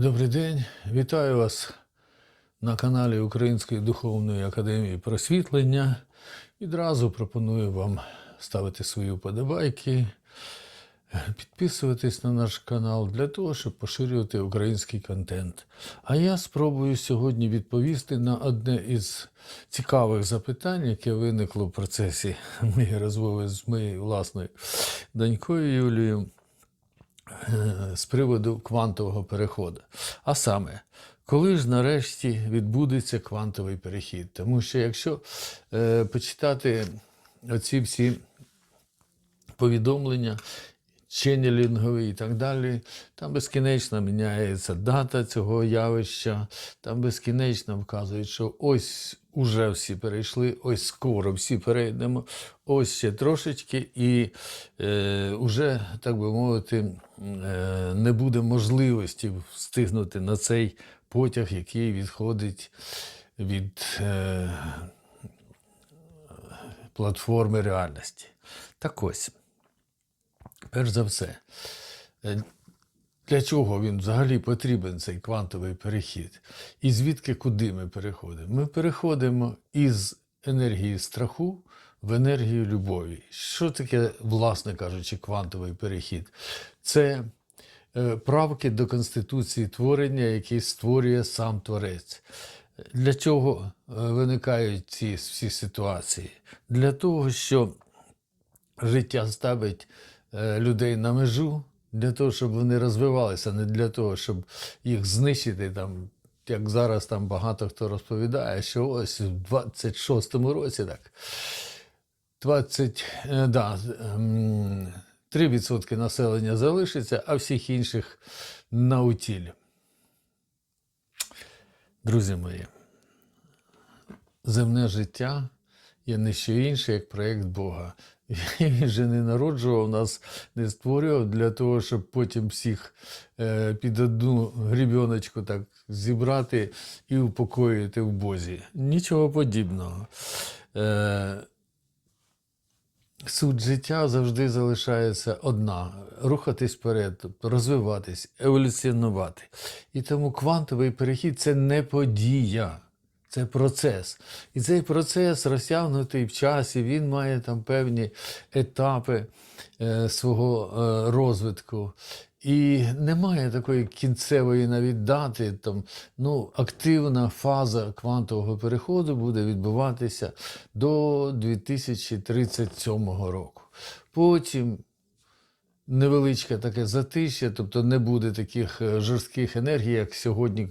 Добрий день, вітаю вас на каналі Української духовної академії просвітлення. Відразу пропоную вам ставити свої вподобайки, підписуватись на наш канал для того, щоб поширювати український контент. А я спробую сьогодні відповісти на одне із цікавих запитань, яке виникло в процесі моєї розмови з моєю власною донькою Юлією з приводу квантового переходу. А саме, коли ж нарешті відбудеться квантовий перехід? Тому що якщо е, почитати оці всі повідомлення, ченнелінгові і так далі, там безкінечно міняється дата цього явища, там безкінечно вказують, що ось уже всі перейшли, ось скоро всі перейдемо, ось ще трошечки, і е, уже, так би мовити, е, не буде можливості встигнути на цей потяг, який відходить від е, платформи реальності. Так ось. Перш за все, е, для чого він взагалі потрібен цей квантовий перехід? І звідки куди ми переходимо? Ми переходимо із енергії страху в енергію любові. Що таке, власне кажучи, квантовий перехід? Це е, правки до конституції творення, які створює сам творець. Для чого е, виникають ці всі ситуації? Для того, що життя ставить людей на межу для того, щоб вони розвивалися, не для того, щоб їх знищити там. Як зараз там багато хто розповідає, що ось в 26-му році так 20, е, да, ем, 3% населення залишиться, а всіх інших на утілі. Друзі мої, земне життя є не що інше, як проєкт Бога. Він же не народжував нас, не створював для того, щоб потім всіх е, під одну грібіночку так зібрати і упокоїти в Бозі. Нічого подібного. Е, Суть життя завжди залишається одна: рухатись вперед, тобто розвиватись, еволюціонувати. І тому квантовий перехід це не подія, це процес. І цей процес розтягнутий в часі, він має там певні етапи е, свого е, розвитку. І немає такої кінцевої навіть дати. Там, ну, активна фаза квантового переходу буде відбуватися до 2037 року. Потім невеличке таке затишя, тобто не буде таких е, жорстких енергій, як сьогодні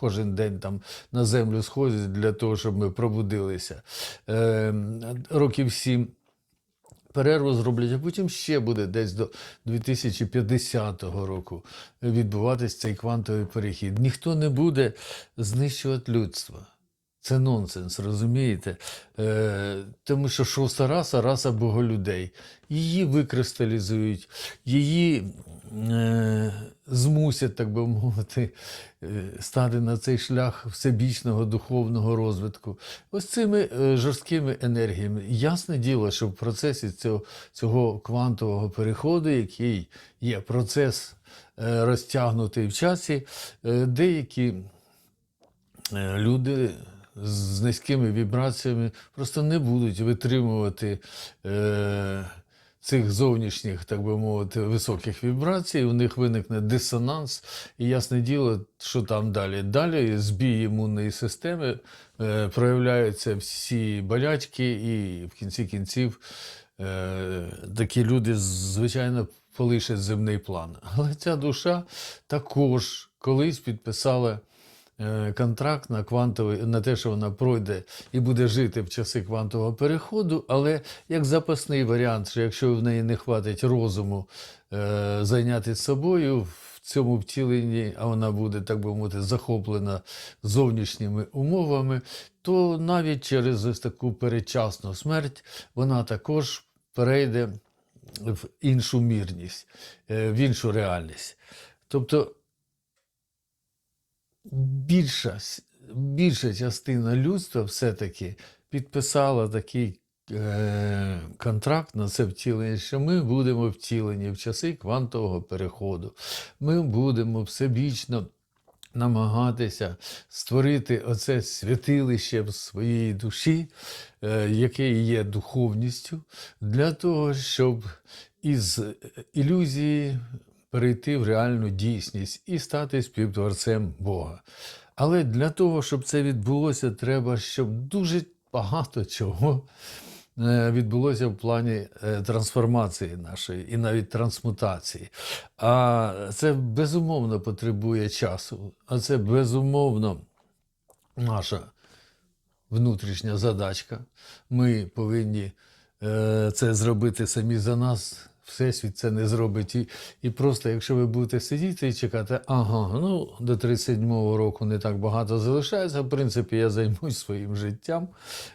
кожен день там на землю сходять для того, щоб ми пробудилися. Е, років сім перерву зроблять, а потім ще буде десь до 2050 року відбуватись цей квантовий перехід. Ніхто не буде знищувати людство. Це нонсенс, розумієте? Е, Тому що шоста раса раса боголюдей. Її викристалізують, її е, змусять, так би мовити, е, стати на цей шлях всебічного духовного розвитку. Ось цими е, жорсткими енергіями. Ясне діло, що в процесі цього, цього квантового переходу, який є процес е, розтягнутий в часі, е, деякі е, люди з низькими вібраціями просто не будуть витримувати е, цих зовнішніх, так би мовити, високих вібрацій. У них виникне дисонанс, і ясне діло, що там далі. Далі збій імунної системи е, проявляються всі болячки, і в кінці кінців е, такі люди, звичайно, полишать земний план. Але ця душа також колись підписала контракт на квантовий, на те, що вона пройде і буде жити в часи квантового переходу, але як запасний варіант, що якщо в неї не хватить розуму е, зайнятися собою в цьому втіленні, а вона буде, так би мовити, захоплена зовнішніми умовами, то навіть через ось таку передчасну смерть вона також перейде в іншу мірність, е, в іншу реальність. Тобто більша, більша частина людства все-таки підписала такий е, контракт на це втілення, що ми будемо втілені в часи квантового переходу. Ми будемо всебічно намагатися створити оце святилище в своїй душі, е, яке є духовністю, для того, щоб із ілюзії перейти в реальну дійсність і стати співтворцем Бога. Але для того, щоб це відбулося, треба, щоб дуже багато чого е, відбулося в плані е, трансформації нашої і навіть трансмутації. А це безумовно потребує часу, а це безумовно наша внутрішня задачка. Ми повинні е, це зробити самі за нас. Всесвіт це не зробить. І, і просто, якщо ви будете сидіти і чекати, ага, ну до 37-го року не так багато залишається. В принципі, я займусь своїм життям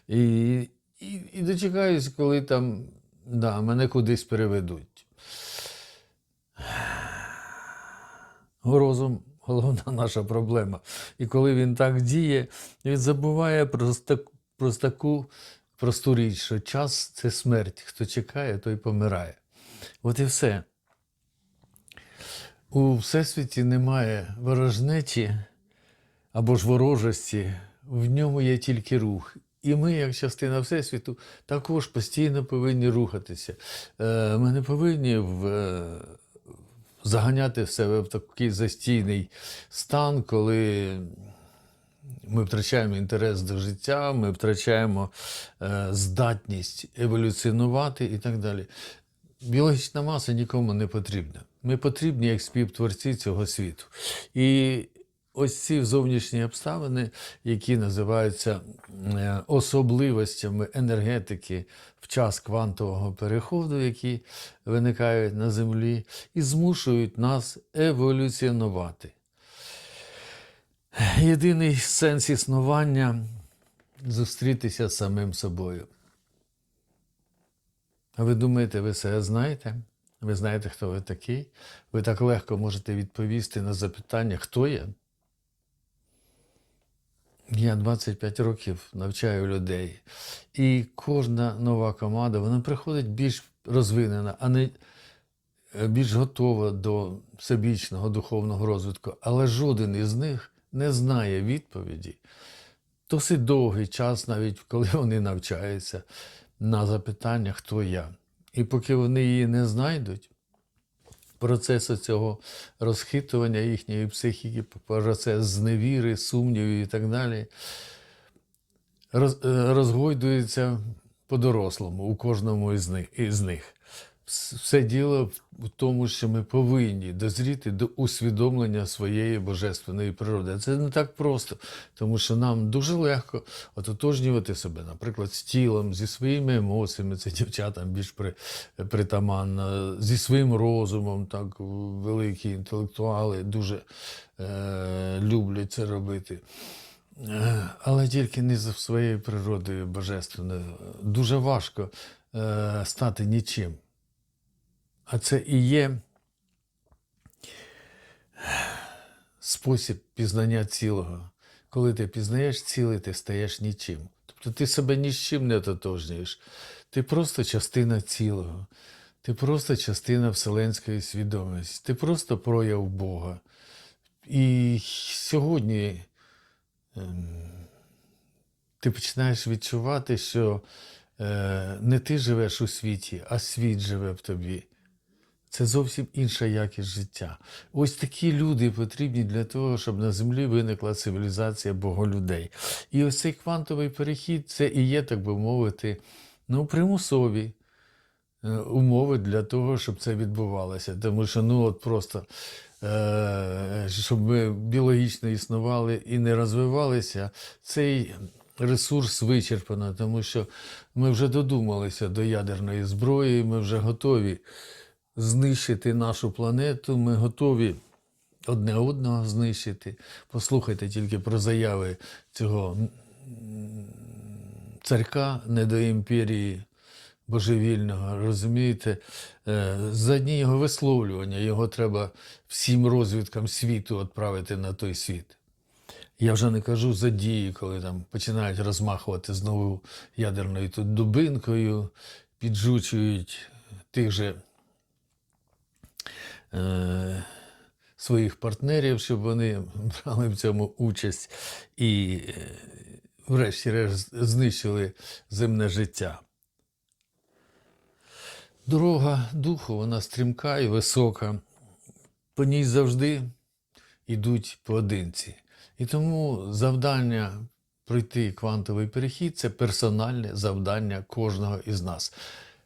і, і, і дочекаюсь, коли там да, мене кудись переведуть. Розум головна наша проблема. І коли він так діє, він забуває про, ста- про таку просту річ, що час це смерть. Хто чекає, той помирає. От і все. У Всесвіті немає ворожнечі або ж ворожості, в ньому є тільки рух. І ми, як частина Всесвіту, також постійно повинні рухатися. Е, Ми не повинні е, заганяти себе в такий застійний стан, коли ми втрачаємо інтерес до життя, ми втрачаємо е, здатність еволюціонувати і так далі. Біологічна маса нікому не потрібна. Ми потрібні як співтворці цього світу. І ось ці зовнішні обставини, які називаються е, особливостями енергетики в час квантового переходу, які виникають на Землі, і змушують нас еволюціонувати. Єдиний сенс існування зустрітися з самим собою. А ви думаєте, ви себе знаєте? Ви знаєте, хто ви такий? Ви так легко можете відповісти на запитання, хто я? Я 25 років навчаю людей. І кожна нова команда вона приходить більш розвинена, а не е, більш готова до всебічного духовного розвитку. Але жоден із них не знає відповіді. Досить довгий час, навіть коли вони навчаються, на запитання, хто я. І поки вони її не знайдуть, процесу цього розхитування їхньої психіки, процес зневіри, сумнівів і так далі, е, розгойдується по-дорослому у кожному із них. Все діло в тому, що ми повинні дозріти до усвідомлення своєї божественної природи. Це не так просто, тому що нам дуже легко ототожнювати себе, наприклад, з тілом, зі своїми емоціями, це дівчатам більш при, притаманно, зі своїм розумом, так великі інтелектуали дуже е, люблять це робити. Е, Але тільки не за своєю природою божественною. Дуже важко е, стати нічим. А це і є спосіб пізнання цілого. Коли ти пізнаєш ціле, ти стаєш нічим. Тобто ти себе ні з чим не ототожнюєш. Ти просто частина цілого. Ти просто частина вселенської свідомості. Ти просто прояв Бога. І сьогодні ем, ти починаєш відчувати, що е, не ти живеш у світі, а світ живе в тобі. Це зовсім інша якість життя. Ось такі люди потрібні для того, щоб на землі виникла цивілізація боголюдей. І ось цей квантовий перехід це і є, так би мовити, ну, примусові е, умови для того, щоб це відбувалося. Тому що ну от просто е, щоб ми біологічно існували і не розвивалися, цей ресурс вичерпано, тому що ми вже додумалися до ядерної зброї, ми вже готові знищити нашу планету, ми готові одне одного знищити. Послухайте тільки про заяви цього м, царька недоімперії божевільного, розумієте? Е, За одні його висловлювання його треба всім розвідкам світу відправити на той світ. Я вже не кажу за дії, коли там починають розмахувати знову ядерною тут дубинкою, піджучують тих же е, своїх партнерів, щоб вони брали в цьому участь і, е, врешті-решт, знищили земне життя. Дорога духу, вона стрімка і висока. По ній завжди йдуть поодинці. І тому завдання пройти квантовий перехід це персональне завдання кожного із нас.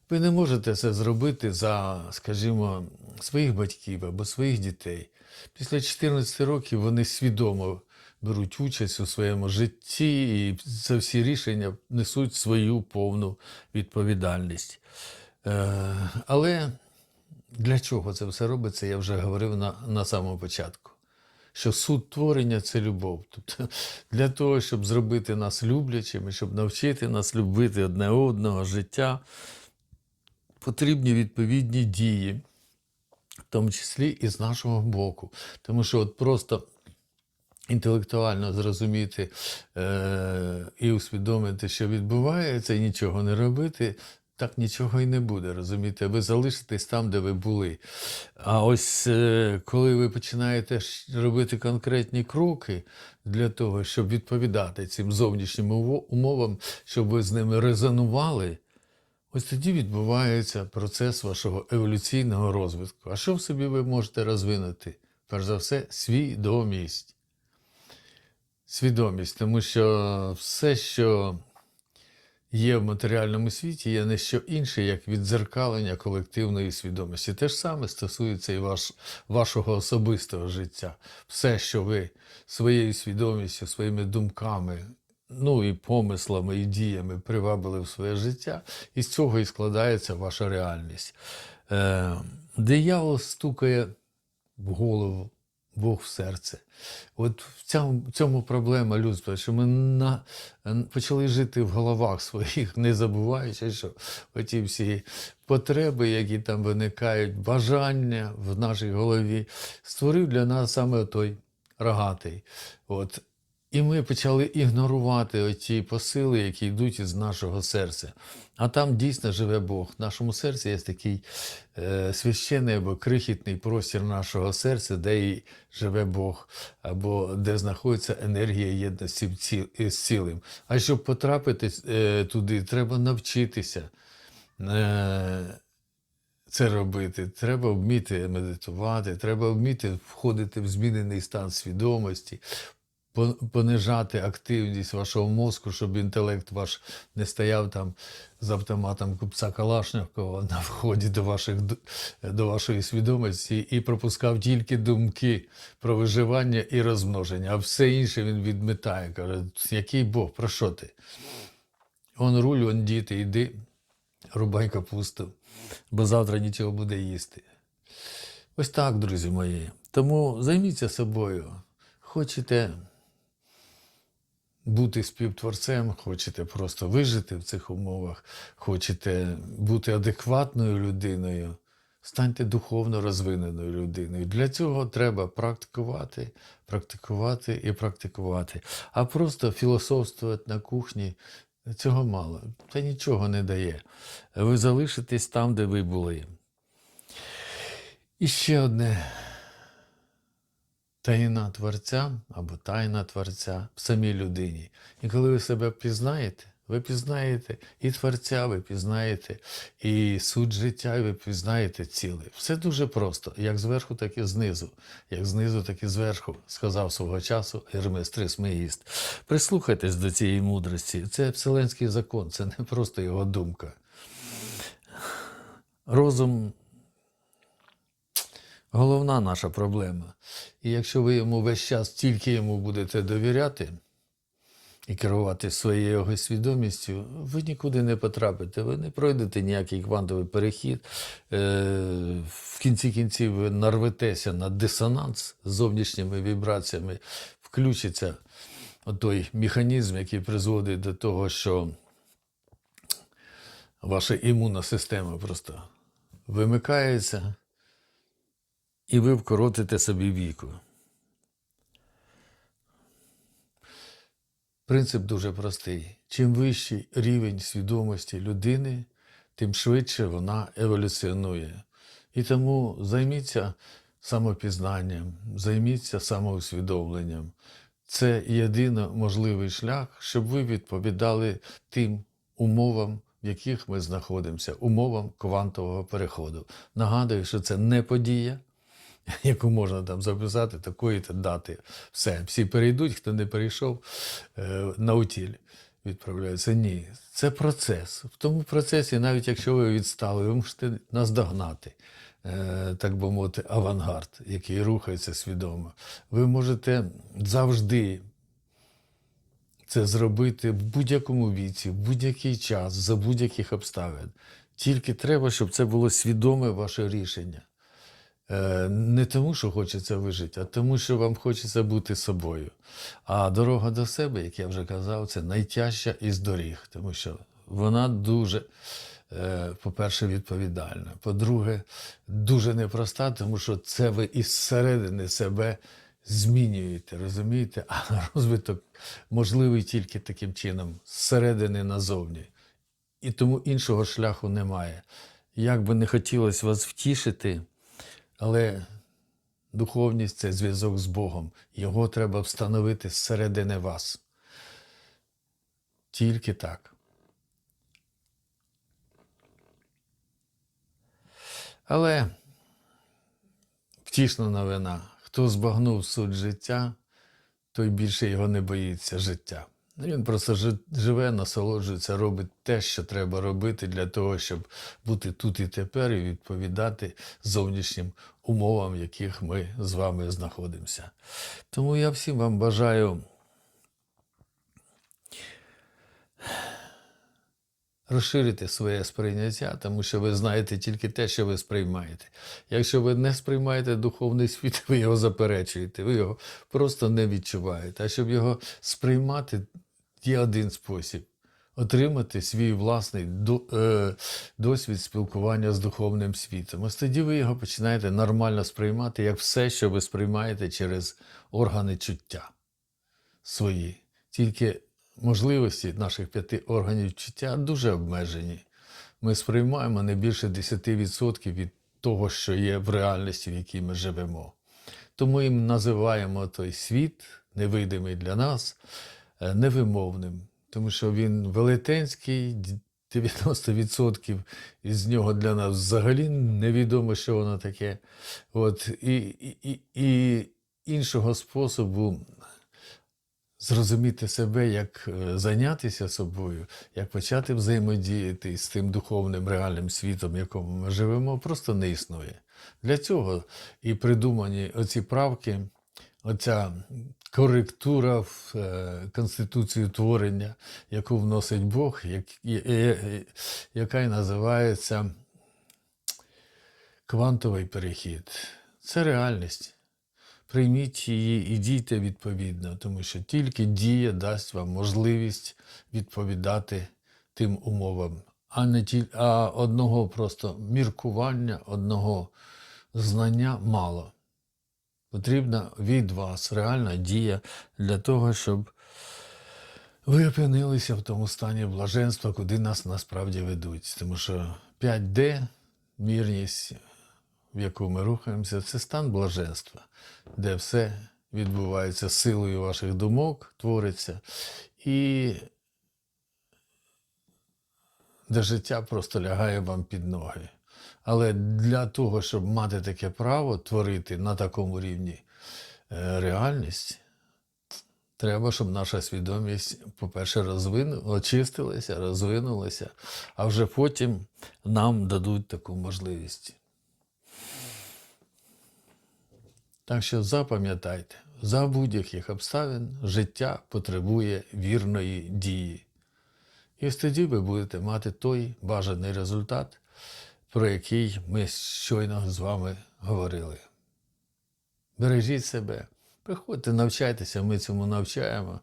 Ви не можете це зробити за, скажімо, своїх батьків або своїх дітей. Після 14 років вони свідомо беруть участь у своєму житті і за всі рішення несуть свою повну відповідальність. Е, але для чого це все робиться, я вже говорив на, на самому початку. Що суд творення це любов. Тобто для того, щоб зробити нас люблячими, щоб навчити нас любити одне одного життя, потрібні відповідні дії, в тому числі і з нашого боку. Тому що от просто інтелектуально зрозуміти е- і усвідомити, що відбувається, і нічого не робити. Так нічого і не буде, розумієте? Ви залишитесь там, де ви були. А ось е, коли ви починаєте робити конкретні кроки для того, щоб відповідати цим зовнішнім умовам, щоб ви з ними резонували, ось тоді відбувається процес вашого еволюційного розвитку. А що в собі ви можете розвинути? Перш за все, свідомість. Свідомість, тому що все, що є в матеріальному світі, є не що інше, як віддзеркалення колективної свідомості. Те ж саме стосується і ваш, вашого особистого життя. Все, що ви своєю свідомістю, своїми думками, ну і помислами, і діями привабили в своє життя, і з цього і складається ваша реальність. Е, диявол стукає в голову. Бог в серце. От в цьому, в цьому проблема людства, що ми на, почали жити в головах своїх, не забуваючи, що оті всі потреби, які там виникають, бажання в нашій голові, створив для нас саме той рогатий. От. І ми почали ігнорувати оті посили, які йдуть із нашого серця. А там дійсно живе Бог. В нашому серці є такий е, священний або крихітний простір нашого серця, де і живе Бог, або де знаходиться енергія єдності із цілим. А щоб потрапити е, туди, треба навчитися. Е, це робити. Треба вміти медитувати, треба вміти входити в змінений стан свідомості, понижати активність вашого мозку, щоб інтелект ваш не стояв там з автоматом купця Калашникова на вході до, ваших, до вашої свідомості і пропускав тільки думки про виживання і розмноження, а все інше він відмітає. Каже, який Бог, про що ти? Он руль, он діти, йди, рубай капусту, бо завтра нічого буде їсти. Ось так, друзі мої. Тому займіться собою. Хочете бути співтворцем, хочете просто вижити в цих умовах, хочете бути адекватною людиною, станьте духовно розвиненою людиною. Для цього треба практикувати, практикувати і практикувати. А просто філософствувати на кухні цього мало. Це нічого не дає. Ви залишитесь там, де ви були. І ще одне. Таїна Творця або тайна Творця в самій людині. І коли ви себе пізнаєте, ви пізнаєте і Творця, ви пізнаєте, і суть життя, і ви пізнаєте ціле. Все дуже просто, як зверху, так і знизу, як знизу, так і зверху, сказав свого часу Гермес Трисмеїст. Прислухайтесь до цієї мудрості. Це вселенський закон, це не просто його думка. Розум головна наша проблема. І якщо ви йому весь час тільки йому будете довіряти і керувати своєю його свідомістю, ви нікуди не потрапите, ви не пройдете ніякий квантовий перехід. Е, В кінці кінців ви нарветеся на дисонанс з зовнішніми вібраціями, включиться той механізм, який призводить до того, що ваша імунна система просто вимикається і ви вкоротите собі віку. Принцип дуже простий. Чим вищий рівень свідомості людини, тим швидше вона еволюціонує. І тому займіться самопізнанням, займіться самоусвідомленням. Це єдино можливий шлях, щоб ви відповідали тим умовам, в яких ми знаходимося, умовам квантового переходу. Нагадую, що це не подія, яку можна там записати такої-то дати. Все, всі перейдуть, хто не перейшов е, на утіль відправляються. Ні, це процес. В тому процесі, навіть якщо ви відстали, ви можете наздогнати, е, так би мовити, авангард, який рухається свідомо. Ви можете завжди це зробити в будь-якому віці, в будь-який час, за будь-яких обставин. Тільки треба, щоб це було свідоме ваше рішення. Е, Не тому, що хочеться вижити, а тому, що вам хочеться бути собою. А дорога до себе, як я вже казав, це найтяжча із доріг, тому що вона дуже, е, по-перше, відповідальна. По-друге, дуже непроста, тому що це ви із середини себе змінюєте, розумієте? А розвиток можливий тільки таким чином, зсередини назовні. І тому іншого шляху немає. Як би не хотілося вас втішити, але духовність це зв'язок з Богом. Його треба встановити зсередини вас. Тільки так. Але втішна новина. Хто збагнув суть життя, той більше його не боїться життя. Він просто живе, насолоджується, робить те, що треба робити для того, щоб бути тут і тепер і відповідати зовнішнім умовам, в яких ми з вами знаходимося. Тому я всім вам бажаю розширити своє сприйняття, тому що ви знаєте тільки те, що ви сприймаєте. Якщо ви не сприймаєте духовний світ, ви його заперечуєте, ви його просто не відчуваєте. А щоб його сприймати, є один спосіб. Отримати свій власний е, досвід спілкування з духовним світом. Ось тоді ви його починаєте нормально сприймати, як все, що ви сприймаєте через органи чуття свої. Тільки можливості наших п'яти органів чуття дуже обмежені. Ми сприймаємо не більше 10% від того, що є в реальності, в якій ми живемо. Тому і називаємо той світ, невидимий для нас, невимовним, тому що він велетенський, 90% із нього для нас взагалі невідомо, що воно таке. От, і, і, і, і іншого способу зрозуміти себе, як е, зайнятися собою, як почати взаємодіяти з тим духовним реальним світом, в якому ми живемо, просто не існує. Для цього і придумані оці правки, оця коректура в е, конституцію творення, яку вносить Бог, як, яка й називається квантовий перехід. Це реальність. Прийміть її і дійте відповідно, тому що тільки дія дасть вам можливість відповідати тим умовам, а не ті, а одного просто міркування, одного знання мало. Потрібна від вас реальна дія для того, щоб ви опинилися в тому стані блаженства, куди нас насправді ведуть. Тому що 5D, мірність, в яку ми рухаємося, це стан блаженства, де все відбувається силою ваших думок, твориться, і де життя просто лягає вам під ноги. Але для того, щоб мати таке право творити на такому рівні е, реальність, Треба, щоб наша свідомість, по-перше, розвину, очистилася, розвинулася, а вже потім нам дадуть таку можливість. Так що запам'ятайте, за будь-яких обставин життя потребує вірної дії. І тоді ви будете мати той бажаний результат, про який ми щойно з вами говорили. Бережіть себе. Приходьте, навчайтеся, ми цьому навчаємо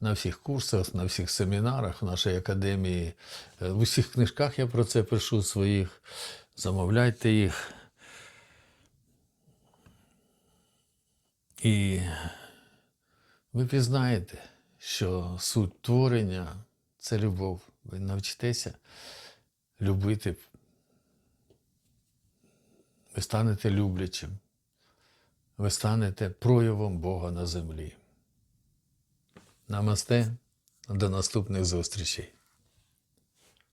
на всіх курсах, на всіх семінарах в нашій академії. Е, В усіх книжках я про це пишу своїх. Замовляйте їх. І ви пізнаєте, що суть творення це любов. Ви навчитеся любити. Ви станете люблячим. ви станете проявом Бога на землі. Намасте, до наступних зустрічей.